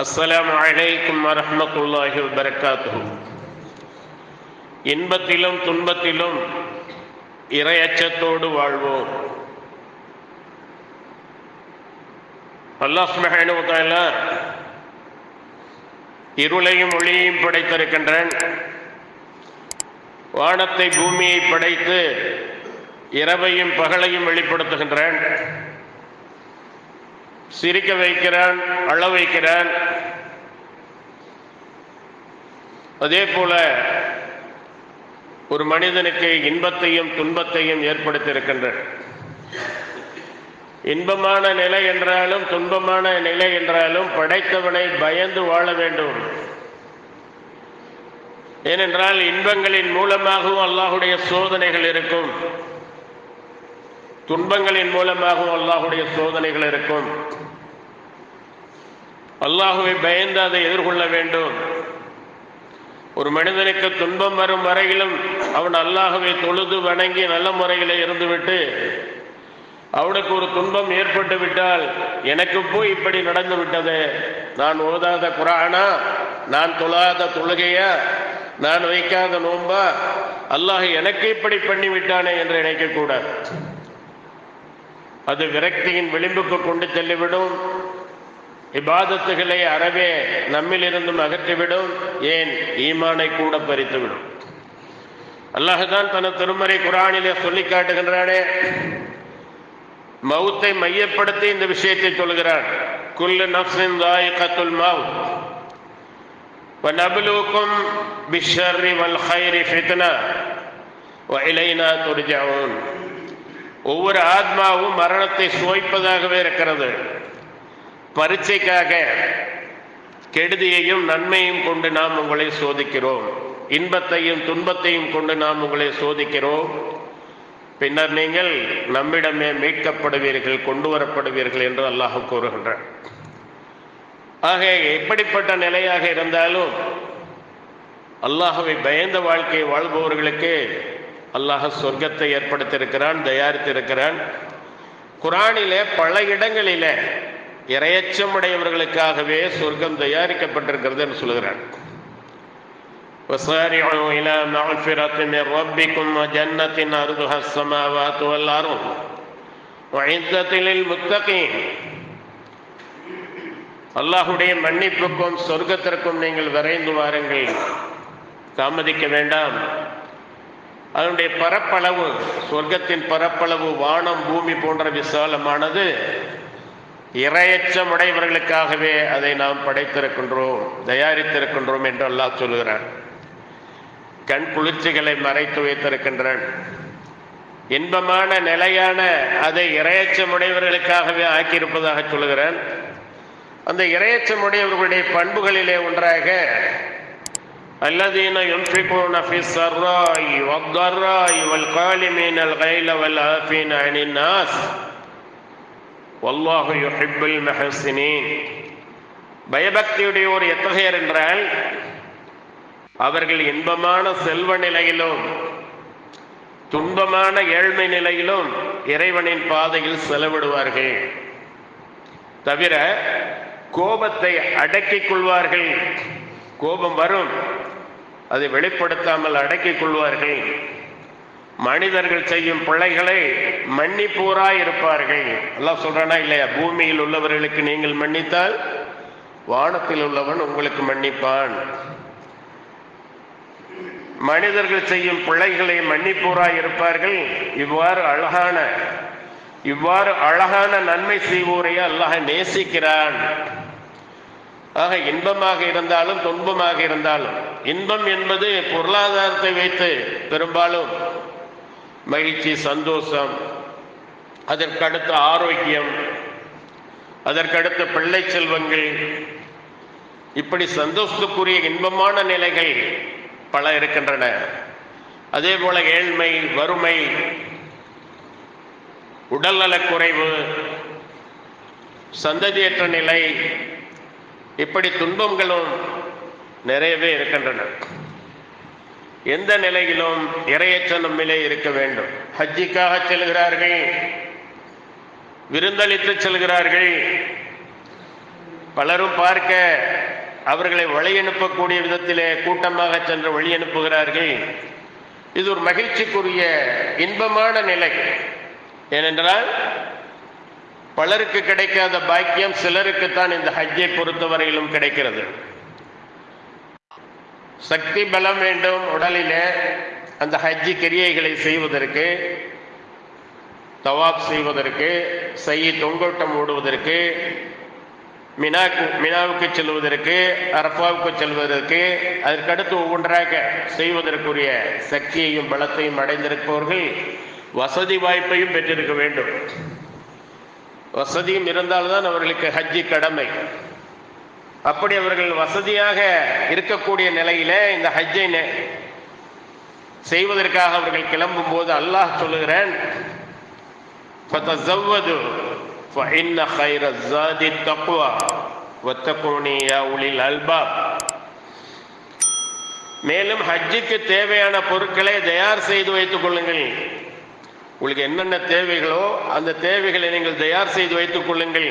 அஸ்ஸலாம் அலைக்கும் வரமத்துல்லாஹி வரகாத்து இன்பத்திலும் துன்பத்திலும் இரையச்சத்தோடு வாழ்வோம். அல்லாஹ் மெஹானுத்தால இருளையும் ஒளியையும் படைத்திருக்கின்றன். வானத்தை பூமியை படைத்து இரவையும் பகலையும் வெளிப்படுத்துகின்றேன். சிரிக்க வைக்கிறான் அழ வைக்கிறான். அதே போல ஒரு மனிதனுக்கு இன்பத்தையும் துன்பத்தையும் ஏற்படுத்தியிருக்கின்ற இன்பமான நிலை என்றாலும் துன்பமான நிலை என்றாலும் படைத்தவனை பயந்து வாழ வேண்டும். ஏனென்றால் இன்பங்களின் மூலமாகவும் அல்லாஹுடைய சோதனைகள் இருக்கும். துன்பங்களின் மூலமாகவும் அல்லாஹுடைய சோதனைகள் இருக்கும். அல்லாஹுவை பயந்து அதை எதிர்கொள்ள வேண்டும். ஒரு மனிதனுக்கு துன்பம் வரும் வரையிலும் அவன் அல்லாஹுவை தொழுது வணங்கி நல்ல முறையில் இருந்துவிட்டு அவனுக்கு ஒரு துன்பம் ஏற்பட்டு விட்டால் எனக்கு போய் இப்படி நடந்து விட்டது. நான் ஓதாத குரானா? நான் தொழாத தொழுகையா? நான் வைக்காத நோம்பா அல்லாஹ் எனக்கு இப்படி பண்ணிவிட்டானே என்று நினைக்கக்கூடாது. அது விரக்தியின் விளிம்புக்கு கொண்டு செல்லிவிடும் இபாதத்துகளை அறவே நம்மிலிருந்தும் அகற்றிவிடும் ஏன் ஈமானை கூட பறித்துவிடும் அல்லாஹுதான் தனது திருமறை குரானிலே சொல்லி காட்டுகின்றானே மவுத்தை மையப்படுத்தி இந்த விஷயத்தை சொல்கிறான் குல்லு நப்சின் தாயிகத்துல் மவுத் ونبلوكم بالشر والخير فتنة وإلينا ترجعون ஒவ்வொரு ஆத்மாவும் மரணத்தை சுவைப்பதாகவே இருக்கிறது. பரீட்சைக்காக கெடுதியையும் நன்மையும் கொண்டு நாம் உங்களை சோதிக்கிறோம். இன்பத்தையும் துன்பத்தையும் கொண்டு நாம் உங்களை சோதிக்கிறோம். பின்னர் நீங்கள் நம்மிடமே மீட்கப்படுவீர்கள் கொண்டு வரப்படுவீர்கள் என்று அல்லாஹ் கூறுகின்றார் ஆக எப்படிப்பட்ட நிலையாக இருந்தாலும் அல்லாஹுவை பயந்த வாழ்க்கையை வாழ்பவர்களுக்கு அல்லாஹ் சொர்க்கத்தை ஏற்படுத்தியிருக்கிறான் தயாரித்திருக்கிறான் குரானிலே பல இடங்களிலே இரையச்சமுடையவர்களுக்காகவே சொர்க்கம் தயாரிக்கப்பட்டிருக்கிறது என்று சொல்கிறான் وسارعوا إلى مغفرة من ربكم وجنة أرضها السماوات والأرض وعزة للمتقين அல்லாஹுடைய மன்னிப்புக்கும் சொர்க்கத்திற்கும் நீங்கள் விரைந்து வாருங்கள் தாமதிக்க வேண்டாம் அதனுடைய பரப்பளவு சொர்க்கத்தின் பரப்பளவு வானம் பூமி போன்ற விசாலமானது இரையச்சம் உடையவர்களுக்காகவே அதை நாம் படைத்திருக்கின்றோம் தயாரித்திருக்கின்றோம் என்று அல்லாஹ் சொல்கிறான் கண் குளிர்ச்சிகளை மறைத்து வைத்திருக்கின்றான். இன்பமான நிலையான அதை இரையச்சமுடையவர்களுக்காகவே ஆக்கியிருப்பதாக சொல்கிறான் அந்த இரையச்சமுடையவர்களுடைய பண்புகளிலே ஒன்றாக الذين ينفقون في السراء والضراء والقالمين الغيل والعافين عن الناس والله يحب المحسنين பயபக்தியுடைய ஒரு எத்தகையர் என்றால் அவர்கள் இன்பமான செல்வ நிலையிலும் துன்பமான ஏழ்மை நிலையிலும் இறைவனின் பாதையில் செலவிடுவார்கள் தவிர கோபத்தை அடக்கிக் கொள்வார்கள் கோபம் வரும் அதை வெளிப்படுத்தாமல் அடக்கிக் கொள்வார்கள். மனிதர்கள் செய்யும் பிழைகளை மன்னிப்போராய் இருப்பார்கள். எல்லாம் சொல்றானா இல்லையா பூமியில் உள்ளவர்களுக்கு நீங்கள் மன்னித்தால் வானத்தில் உள்ளவன் உங்களுக்கு மன்னிப்பான். மனிதர்கள் செய்யும் பிழைகளை மன்னிப்போராய் இருப்பார்கள். இவ்வாறு அழகான இவ்வாறு அழகான நன்மை செய்வோரையே அல்லாஹ் நேசிக்கிறான். ஆக இன்பமாக இருந்தாலும் துன்பமாக இருந்தாலும். இன்பம் என்பது பொருளாதாரத்தை வைத்து பெரும்பாலும் மகிழ்ச்சி சந்தோஷம் அதற்கடுத்த ஆரோக்கியம் அதற்கடுத்த பிள்ளை செல்வங்கள் இப்படி சந்தோஷத்துக்குரிய இன்பமான நிலைகள் பல இருக்கின்றன. அதே போல ஏழ்மை வறுமை உடல்நலக் குறைவு சந்ததியற்ற நிலை இப்படி துன்பங்களும் நிறையவே இருக்கின்றன. எந்த நிலையிலும் இரையற்ற நம்மிலே இருக்க வேண்டும். ஹஜ்ஜிக்காக செல்கிறார்கள் விருந்தளித்து செல்கிறார்கள். பலரும் பார்க்க அவர்களை வழி அனுப்பக்கூடிய விதத்திலே கூட்டமாக சென்று வழி அனுப்புகிறார்கள். இது ஒரு மகிழ்ச்சிக்குரிய இன்பமான நிலை. ஏனென்றால் பலருக்கு கிடைக்காத பாக்கியம் சிலருக்குத்தான் இந்த ஹஜ்ஜை பொறுத்தவரையிலும் கிடைக்கிறது. சக்தி பலம் வேண்டும் உடலிலே. அந்த ஹஜ்ஜி கிரியைகளை செய்வதற்கு தவாப் செய்வதற்கு செய்ய தொங்கோட்டம் ஓடுவதற்கு மினாக்கு மினாவுக்கு செல்வதற்கு அரஃபாவுக்கு செல்வதற்கு அதற்கடுத்து ஒவ்வொன்றாக செய்வதற்குரிய சக்தியையும் பலத்தையும் அடைந்திருப்பவர்கள் வசதி வாய்ப்பையும் பெற்றிருக்க வேண்டும். வசதியும் இருந்தால்தான் அவர்களுக்கு ஹஜ்ஜி கடமை. அப்படி அவர்கள் வசதியாக இருக்கக்கூடிய நிலையில இந்த ஹஜ்ஜை செய்வதற்காக அவர்கள் கிளம்பும் போது அல்லாஹ் சொல்லுகிறேன் மேலும் ஹஜ்ஜுக்கு தேவையான பொருட்களை தயார் செய்து வைத்துக் கொள்ளுங்கள். உங்களுக்கு என்னென்ன தேவைகளோ அந்த தேவைகளை நீங்கள் தயார் செய்து வைத்துக் கொள்ளுங்கள்.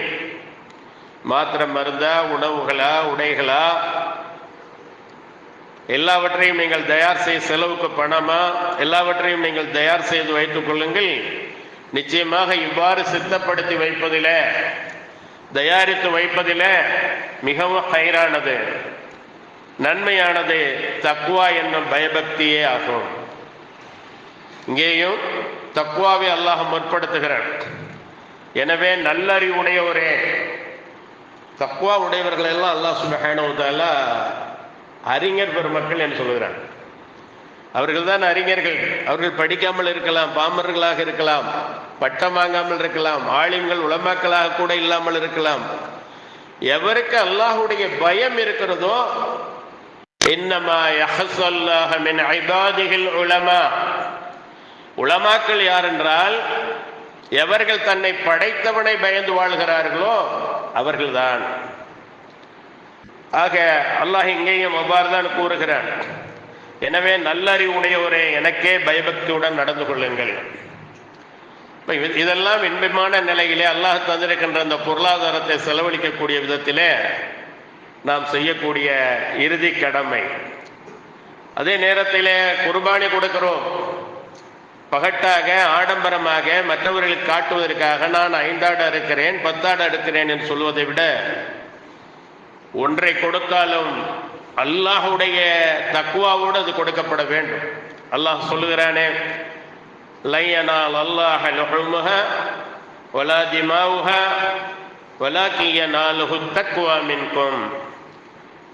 மாத்திரம் மருந்தா உணவுகளா உடைகளா? எல்லாவற்றையும் நீங்கள் தயார் செய்ய செலவுக்கு பணமா? எல்லாவற்றையும் நீங்கள் தயார் செய்து வைத்துக் கொள்ளுங்கள். நிச்சயமாக இவ்வாறு சித்தப்படுத்தி வைப்பதில் தயாரித்து வைப்பதில் மிகவும் ஹைரானது நன்மையானது தக்குவா என்னும் பயபக்தியே ஆகும். இங்கேயும் தக்குவாவை அல்லாஹ் முற்படுத்துகிறான். எனவே நல்லறிவுடையவரே தக்குவா உடையவர்கள் எல்லாம் அல்லாஹ் சுபஹானஹு அறிஞர் பெருமக்கள் என்று சொல்லுகிறான் அவர்கள் தான் அறிஞர்கள். அவர்கள் படிக்காமல் இருக்கலாம் பாமர்களாக இருக்கலாம் பட்டம் வாங்காமல் இருக்கலாம் ஆளுங்கள் உளமாக்களாக கூட இல்லாமல் இருக்கலாம். எவருக்கு அல்லாஹுடைய பயம் இருக்கிறதோ என்னமா யஹ்ஸல்லாஹ மின் இபாதிஹில் உலமா உலமாக்கள் யார் என்றால் எவர்கள் தன்னை படைத்தவனை பயந்து வாழ்கிறார்களோ அவர்கள்தான். ஆக அல்லாஹ் இங்கேயும் அவ்வாறு தான் கூறுகிறான். எனவே நல்லறிவுடையவரே எனக்கே பயபக்தியுடன் நடந்து கொள்ளுங்கள். இதெல்லாம் இன்பமான நிலையிலே அல்லாஹ் தந்திருக்கின்ற அந்த பொருளாதாரத்தை செலவழிக்கக்கூடிய விதத்திலே நாம் செய்யக்கூடிய இறுதி கடமை. அதே நேரத்திலே குர்பானி கொடுக்கிறோம். பகட்டாக ஆடம்பரமாக மற்றவர்களுக்கு காட்டுவதற்காக நான் ஐந்தாடு இருக்கிறேன் பத்தாடு எடுக்கிறேன் என்று சொல்வதை விட ஒன்றை கொடுத்தாலும் அல்லாஹுடைய தக்குவாவோடு அது கொடுக்கப்பட வேண்டும். அல்லாஹ் சொல்லுகிறானே லையனால் அல்லாஹ லுஹுமுஹ வலா திமாவுஹ வலாக்கிய நாலுஹு தக்குவா மின்கும்.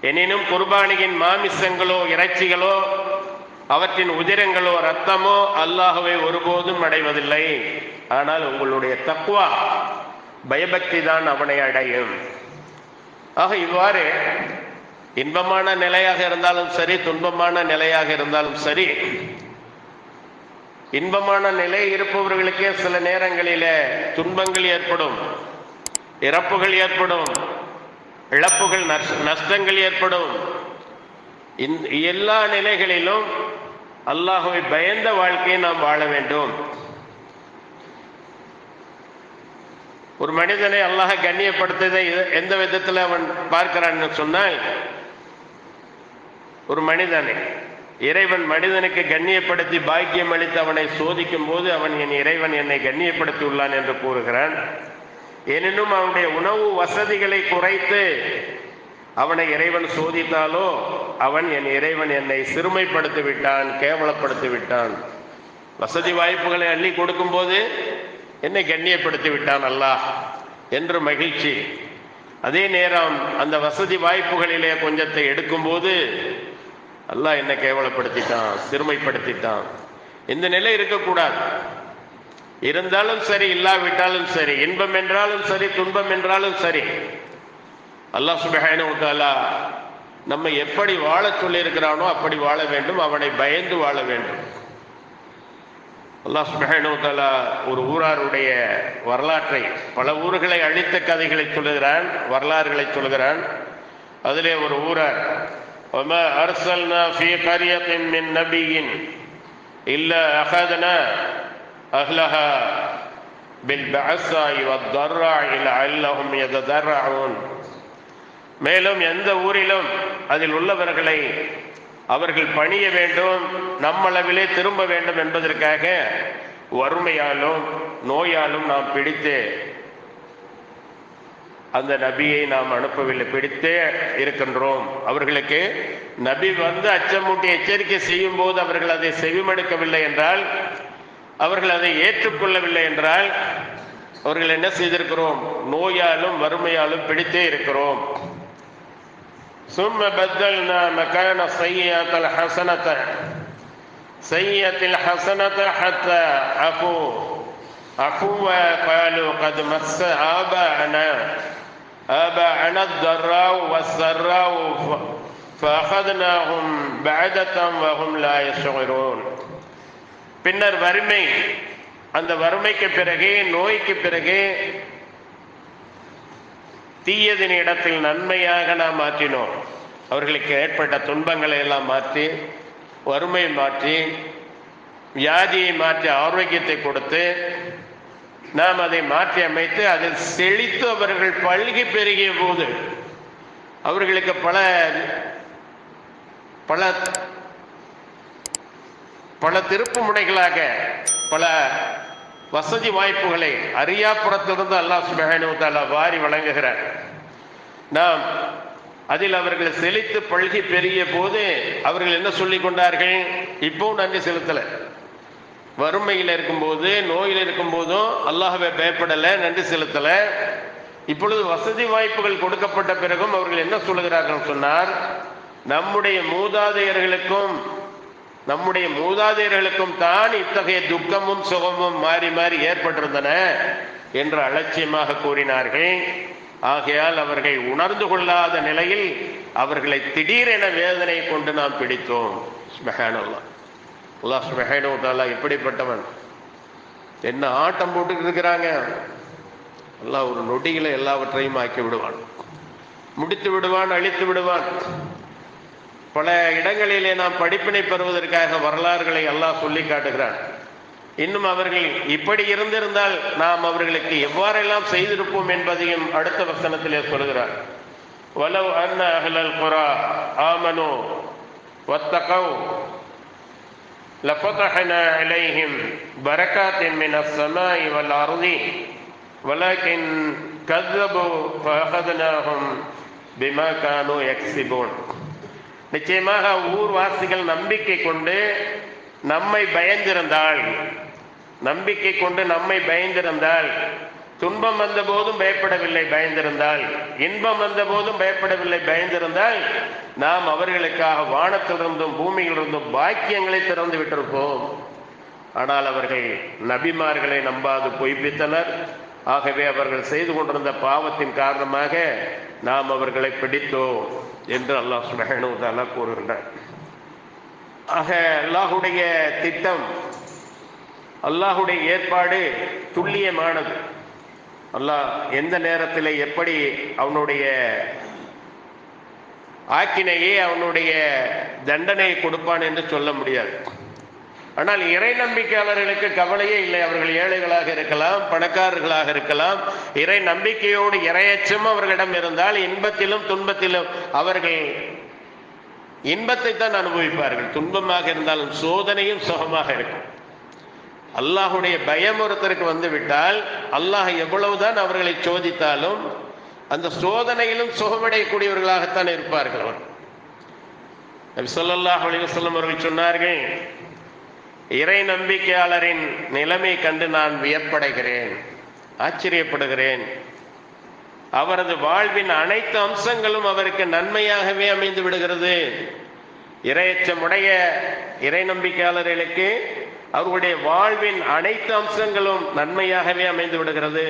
எனினும் குர்பானியின் மாமிசங்களோ இறைச்சிகளோ அவற்றின் உதிரங்களோ ரத்தமோ அல்லாஹுவை ஒருபோதும் அடைவதில்லை. ஆனால் உங்களுடைய தக்குவா பயபக்தி தான் அவனை அடையும். ஆக இவ்வாறு இன்பமான நிலையாக இருந்தாலும் சரி துன்பமான நிலையாக இருந்தாலும் சரி இன்பமான நிலை இருப்பவர்களுக்கே சில நேரங்களிலே துன்பங்கள் ஏற்படும் இறப்புகள் ஏற்படும் இழப்புகள் நஷ்- நஷ்டங்கள் ஏற்படும். எல்லா நிலைகளிலும் அல்லாஹுவை பயந்த வாழ்க்கையை நாம் வாழ வேண்டும். ஒரு மனிதனை அல்லாஹ் கண்ணியப்படுத்ததை எந்த விதத்தில் அவன் பார்க்கிறான்னு சொன்னால் ஒரு மனிதனை இறைவன் மனிதனுக்கு கண்ணியப்படுத்தி பாக்கியம் அளித்து அவனை சோதிக்கும் போது அவன் என் இறைவன் என்னை கண்ணியப்படுத்தி உள்ளான் என்று கூறுகிறான். எனினும் அவனுடைய உணவு வசதிகளை குறைத்து அவனை இறைவன் சோதித்தாலோ அவன் என் இறைவன் என்னை சிறுமைப்படுத்தி விட்டான் கேவலப்படுத்தி விட்டான் வசதி வாய்ப்புகளை அள்ளி கொடுக்கும்போது என்னை கண்ணியப்படுத்தி விட்டான் அல்லாஹ் என்று மகிழ்ச்சி. அதே நேரம் அந்த வசதி வாய்ப்புகளிலே கொஞ்சத்தை எடுக்கும்போது அல்லாஹ் என்னை கேவலப்படுத்திட்டான் சிறுமைப்படுத்திட்டான். இந்த நிலை இருக்கக்கூடாது. இருந்தாலும் சரி இல்லாவிட்டாலும் சரி இன்பம் என்றாலும் சரி துன்பம் என்றாலும் சரி அல்லாஹ் சுபஹானஹு வ தஆலா நம்ம எப்படி வாழச் சொல்லியிருக்கிறானோ அப்படி வாழ வேண்டும் அவனை பயந்து வாழ வேண்டும் அல்லாஹ் சுபஹானஹு வ தஆலா ஒரு ஊராருடைய வரலாற்றை பல ஊர்களை அழித்த கதைகளை சொல்லுகிறான் வரலாறுகளை சொல்லுகிறான் அதிலே ஒரு ஊரார் وما أرسلنا في قرية من نبي إلا أخذنا أهلها بالبعثاء والضراع لعلهم يتضرعون மேலும் எந்த ஊரிலும் அதில் உள்ளவர்களை அவர்கள் பணிய வேண்டும் நம்மளவிலே திரும்ப வேண்டும் என்பதற்காக வறுமையாலும் நோயாலும் நாம் பிடித்து அந்த நபியை நாம் அனுப்பவில்லை. பிடித்தே இருக்கின்றோம். அவர்களுக்கு நபி வந்து அச்சமூட்டி எச்சரிக்கை செய்யும் போது அவர்கள் அதை செவிமடுக்கவில்லை என்றால் அவர்கள் அதை ஏற்றுக்கொள்ளவில்லை என்றால் அவர்கள் என்ன செய்திருக்கிறோம்? நோயாலும் வறுமையாலும் பிடித்தே இருக்கிறோம். ثم بدلنا مكان السيئة الحسنة سيئة الحسنة حتى عفوا عفوا قالوا قد مس آباءنا آباءنا الضراء والسراء فأخذناهم بعدة وهم لا يشعرون பின்னர் வறுமை அந்த வறுமைக்கு பிறகு நோய்க்கு பிறகு தீயதின் இடத்தில் நன்மையாக நாம் மாற்றினோம். அவர்களுக்கு ஏற்பட்ட துன்பங்களை எல்லாம் மாற்றி வறுமை மாற்றி வியாதியை மாற்றி ஆரோக்கியத்தை கொடுத்து நாம் அதை மாற்றி அமைத்து அதில் செழித்து அவர்கள் பல்கி பெருகிய போது அவர்களுக்கு பல பல பல திருப்பு முனைகளாக பல வசதி வாய்ப்புகளை அரியாப்புறத்திலிருந்து அல்லாஹ் சுபஹானு தாலா வாரி வழங்குகிறார். நாம் அதில் அவர்கள் செழித்து பழகி பெரிய போது அவர்கள் என்ன சொல்லி கொண்டார்கள்? இப்பவும் நன்றி செலுத்தலை. வறுமையில் இருக்கும்போது நோயில் இருக்கும் போதும் அல்லாஹவை பயப்படலை நன்றி செலுத்தலை. இப்பொழுது வசதி வாய்ப்புகள் கொடுக்கப்பட்ட பிறகும் அவர்கள் என்ன சொல்லுகிறார்கள் சொன்னார்? நம்முடைய மூதாதையர்களுக்கும் நம்முடைய மூதாதையர்களுக்கும் தான் இத்தகைய துக்கமும் சுகமும் மாறி மாறி ஏற்பட்டிருந்தன என்று அலட்சியமாக கூறினார்கள். ஆகையால் அவர்கள் உணர்ந்து கொள்ளாத நிலையில் அவர்களை திடீரென வேதனை கொண்டு நாம் பிடித்தோம். ஸ்மெஹானோலா அல்லாஹ் சுபஹானஹு எப்படிப்பட்டவன் என்ன ஆட்டம் போட்டுட்டு இருக்கிறாங்க? எல்லாம் ஒரு நொடியில எல்லாவற்றையும் ஆக்கி விடுவான். முடித்து விடுவான் அழித்து விடுவான். பல இடங்களிலே நாம் படிப்பினை பெறுவதற்காக வரலாறுகளை எல்லாம் சொல்லி காட்டுகிறான். இன்னும் அவர்கள் இப்படி இருந்திருந்தால் நாம் அவர்களுக்கு எவ்வாறெல்லாம் செய்திருப்போம் என்பதையும் அடுத்த வசனத்திலே சொல்கிறார் வலவ் அன்ன அஹ்லல் குரா ஆமனு வத்தகவ் لفتحنا عليهم بركات من السماء والأرض ولكن كذبوا فأخذناهم بما كانوا يكسبون நிச்சயமாக ஊர்வாசிகள் நம்பிக்கை கொண்டு நம்மை பயந்திருந்தால் நம்பிக்கை கொண்டு நம்மை பயந்திருந்தால் துன்பம் வந்த போதும் பயப்படவில்லை பயந்திருந்தால் இன்பம் வந்த போதும் பயப்படவில்லை பயந்திருந்தால் நாம் அவர்களுக்காக வானத்திலிருந்தும் பூமியிலிருந்தும் பாக்கியங்களை திறந்து விட்டிருப்போம். ஆனால் அவர்கள் நபிமார்களை நம்பாது பொய்ப்பித்தனர். ஆகவே அவர்கள் செய்து கொண்டிருந்த பாவத்தின் காரணமாக நாம் அவர்களை பிடித்தோம் என்று அல்லாஹ் சுபஹானு தாலா கூறுகின்றார் ஆக அல்லாஹுடைய திட்டம் அல்லாஹுடைய ஏற்பாடு துல்லியமானது. அல்லாஹ் எந்த நேரத்தில் எப்படி அவனுடைய ஆக்கினையே அவனுடைய தண்டனையை கொடுப்பான் என்று சொல்ல முடியாது. ஆனால் இறை நம்பிக்கையாளர்களுக்கு கவலையே இல்லை. அவர்கள் ஏழைகளாக இருக்கலாம் பணக்காரர்களாக இருக்கலாம். இறை நம்பிக்கையோடு இரையச்சம் அவர்களிடம் இருந்தால் இன்பத்திலும் துன்பத்திலும் அவர்கள் இன்பத்தை தான் அனுபவிப்பார்கள். துன்பமாக இருந்தாலும் சோதனையும் சுகமாக இருக்கும். அல்லாஹுடைய பயம் ஒருத்தருக்கு வந்து விட்டால் அல்லாஹ் எவ்வளவுதான் அவர்களை சோதித்தாலும் அந்த சோதனையிலும் சுகமடையக்கூடியவர்களாகத்தான் இருப்பார்கள் அவர். நபி ஸல்லல்லாஹு அலைஹி அவர்கள் சொன்னார்கள் இறை நம்பிக்கையாளரின் நிலைமை கண்டு நான் வியப்படைகிறேன் ஆச்சரியப்படுகிறேன். அவரது வாழ்வின் அனைத்து அம்சங்களும் அவருக்கு நன்மையாகவே அமைந்து விடுகிறது. இரையச்சமுடைய இறை நம்பிக்கையாளர்களுக்கு அவர்களுடைய வாழ்வின் அனைத்து அம்சங்களும் நன்மையாகவே அமைந்து விடுகிறது.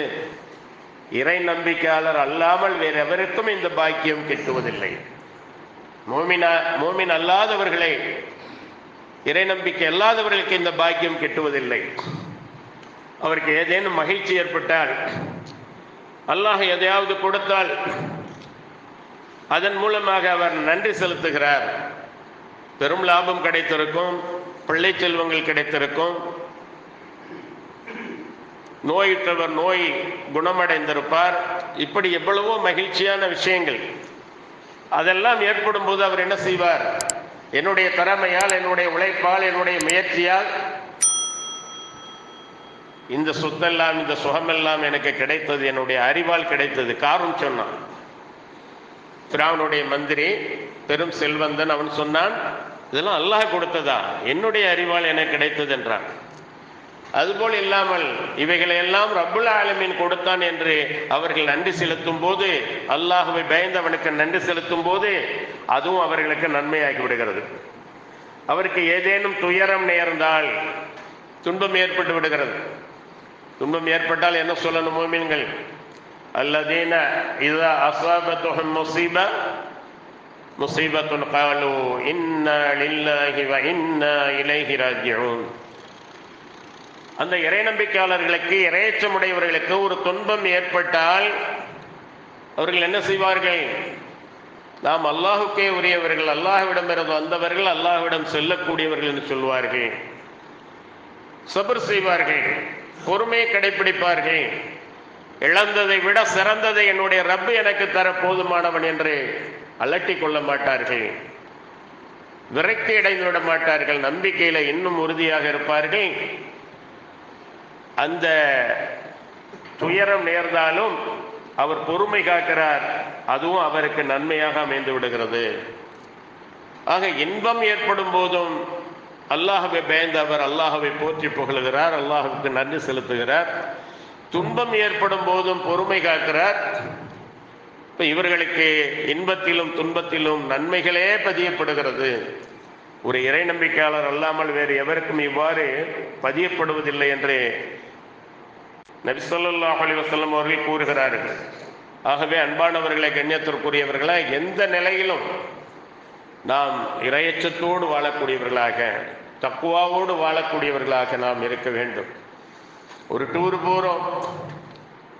இறை நம்பிக்கையாளர் அல்லாமல் வேறு எவருக்கும் இந்த பாக்கியம் கிட்டுவதில்லை. மோமினா மோமின் அல்லாதவர்களை இறை நம்பிக்கை அல்லாதவர்களுக்கு இந்த பாக்கியம் கிட்டுவதில்லை. அவருக்கு ஏதேனும் மகிழ்ச்சி ஏற்பட்டால் அல்லாஹ் எதையாவது கொடுத்தால் அதன் மூலமாக அவர் நன்றி செலுத்துகிறார். பெரும் லாபம் கிடைத்திருக்கும். பிள்ளை செல்வங்கள் கிடைத்திருக்கும். நோயுற்றவர் நோய் குணமடைந்திருப்பார். இப்படி எவ்வளவோ மகிழ்ச்சியான விஷயங்கள். அதெல்லாம் ஏற்படும் போது அவர் என்ன செய்வார்? என்னுடைய திறமையால் என்னுடைய உழைப்பால் என்னுடைய முயற்சியால் இந்த சொத்தெல்லாம் இந்த சுகமெல்லாம் எனக்கு கிடைத்தது. என்னுடைய அறிவால் கிடைத்தது. காரணம் சொன்னான். பிராவனுடைய மந்திரி பெரும் செல்வந்தன் அவன் சொன்னான் இதெல்லாம் அல்லாஹ் கொடுத்ததா? என்னுடைய அறிவால் எனக்கு கிடைத்தது என்றான். அதுபோல் இல்லாமல் இவைகளை எல்லாம் ரப்புல் ஆலமீன் கொடுத்தான் என்று அவர்கள் நன்றி செலுத்தும் போது அல்லாஹுவை பயந்தவனுக்கு நன்றி செலுத்தும் போது அதுவும் அவர்களுக்கு நன்மையாகி விடுகிறது. அவருக்கு ஏதேனும் துயரம் நேர்ந்தால் துன்பம் ஏற்பட்டு விடுகிறது. துன்பம் ஏற்பட்டால் என்ன சொல்லணும் மீன்கள் அல்லதீன இதா அசாபத்துகம் முசீபா முசீபத்துன் காலு இன்னா லில்லாஹி வ இன்னா அந்த இறை நம்பிக்கையாளர்களுக்கு இறையச்சமுடையவர்களுக்கு ஒரு துன்பம் ஏற்பட்டால் அவர்கள் என்ன செய்வார்கள்? நாம் அல்லாஹுக்கே உரியவர்கள் அல்லாஹ்விடமிருந்து வந்தவர்கள் அல்லாஹுவிடம் செல்லக்கூடியவர்கள் என்று சொல்வார்கள். சபர் செய்வார்கள் பொறுமையை கடைபிடிப்பார்கள் இழந்ததை விட சிறந்ததை என்னுடைய ரப்பு எனக்கு தர போதுமானவன் என்று அலட்டிக் கொள்ள மாட்டார்கள். விரக்தி அடைந்து விட மாட்டார்கள். நம்பிக்கையில் இன்னும் உறுதியாக இருப்பார்கள். அந்த துயரம் நேர்ந்தாலும் அவர் பொறுமை காக்கிறார். அதுவும் அவருக்கு நன்மையாக அமைந்து விடுகிறது. ஆக இன்பம் ஏற்படும் போதும் அல்லாஹவை பயந்து அவர் அல்லாஹவை போற்றி புகழுகிறார். அல்லாஹுக்கு நன்றி செலுத்துகிறார். துன்பம் ஏற்படும் போதும் பொறுமை காக்கிறார். இப்ப இவர்களுக்கு இன்பத்திலும் துன்பத்திலும் நன்மைகளே பதியப்படுகிறது. ஒரு இறை நம்பிக்கையாளர் அல்லாமல் வேறு எவருக்கும் இவ்வாறு பதியப்படுவதில்லை என்று நபி ஸல்லல்லாஹு அலைஹி அவர்கள் கூறுகிறார்கள். ஆகவே அன்பானவர்களை கண்ணியத்திற்குரியவர்களை எந்த நிலையிலும் நாம் இரையச்சத்தோடு வாழக்கூடியவர்களாக தக்குவாவோடு வாழக்கூடியவர்களாக நாம் இருக்க வேண்டும். ஒரு டூர் போகிறோம்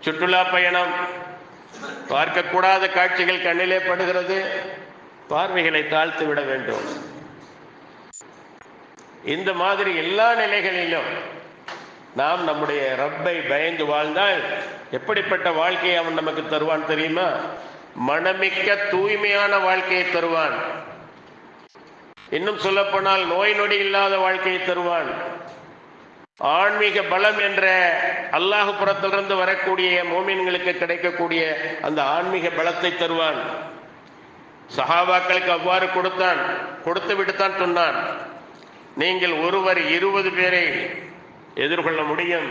சுற்றுலா பயணம் பார்க்கக்கூடாத காட்சிகள் கண்ணிலே படுகிறது. பார்வைகளை தாழ்த்து விட வேண்டும். இந்த மாதிரி எல்லா நிலைகளிலும் நாம் நம்முடைய ரப்பை பயந்து வாழ்ந்தால் எப்படிப்பட்ட வாழ்க்கையை அவன் நமக்கு தருவான் தெரியுமா? மனமிக்க தூய்மையான வாழ்க்கையை தருவான். இன்னும் சொல்லப்போனால் நோய் நொடி இல்லாத வாழ்க்கையை தருவான். ஆன்மீக பலம் என்ற அல்லாஹுபுரத்திலிருந்து வரக்கூடிய மோமின்களுக்கு கிடைக்கக்கூடிய அந்த ஆன்மீக பலத்தை தருவான். சஹாபாக்களுக்கு அவ்வாறு கொடுத்தான் கொடுத்து விட்டுத்தான் சொன்னான். நீங்கள் ஒருவர் இருபது பேரை எதிர்கொள்ள முடியும்.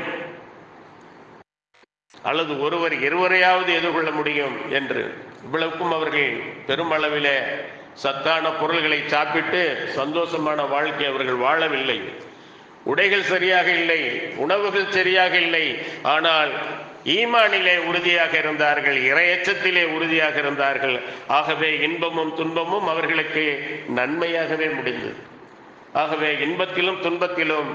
அல்லது ஒருவர் இருவரையாவது எதிர்கொள்ள முடியும் என்று. இவ்வளவுக்கும் அவர்கள் பெருமளவிலே சத்தான பொருள்களை சாப்பிட்டு சந்தோஷமான வாழ்க்கை அவர்கள் வாழவில்லை. உடைகள் சரியாக இல்லை உணவுகள் சரியாக இல்லை ஆனால் ஈமானிலே உறுதியாக இருந்தார்கள் இரையச்சத்திலே உறுதியாக இருந்தார்கள். ஆகவே இன்பமும் துன்பமும் அவர்களுக்கு நன்மையாகவே முடிந்தது. ஆகவே இன்பத்திலும் துன்பத்திலும்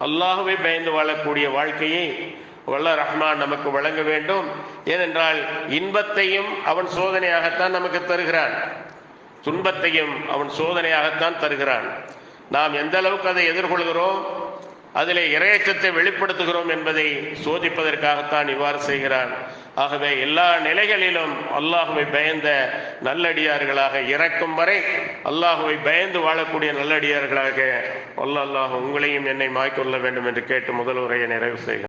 அல்லாகவே பயந்து வாழக்கூடிய வாழ்க்கையை வல்ல ரஹ்மான் நமக்கு வழங்க வேண்டும். ஏனென்றால் இன்பத்தையும் அவன் சோதனையாகத்தான் நமக்கு தருகிறான். துன்பத்தையும் அவன் சோதனையாகத்தான் தருகிறான். நாம் எந்த அளவுக்கு அதை எதிர்கொள்கிறோம்? அதிலே இரையச்சத்தை வெளிப்படுத்துகிறோம் என்பதை சோதிப்பதற்காகத்தான் இவ்வாறு செய்கிறான் ஆகவே எல்லா நிலைகளிலும் அல்லாஹுவை பயந்த நல்லடியார்களாக இறக்கும் வரை அல்லாஹுவை பயந்து வாழக்கூடிய நல்லடியார்களாக அல்ல அல்லாஹ் உங்களையும் என்னை மாய்க்கொள்ள வேண்டும் என்று கேட்டு முதல் உரையை நிறைவு செய்கிறேன்.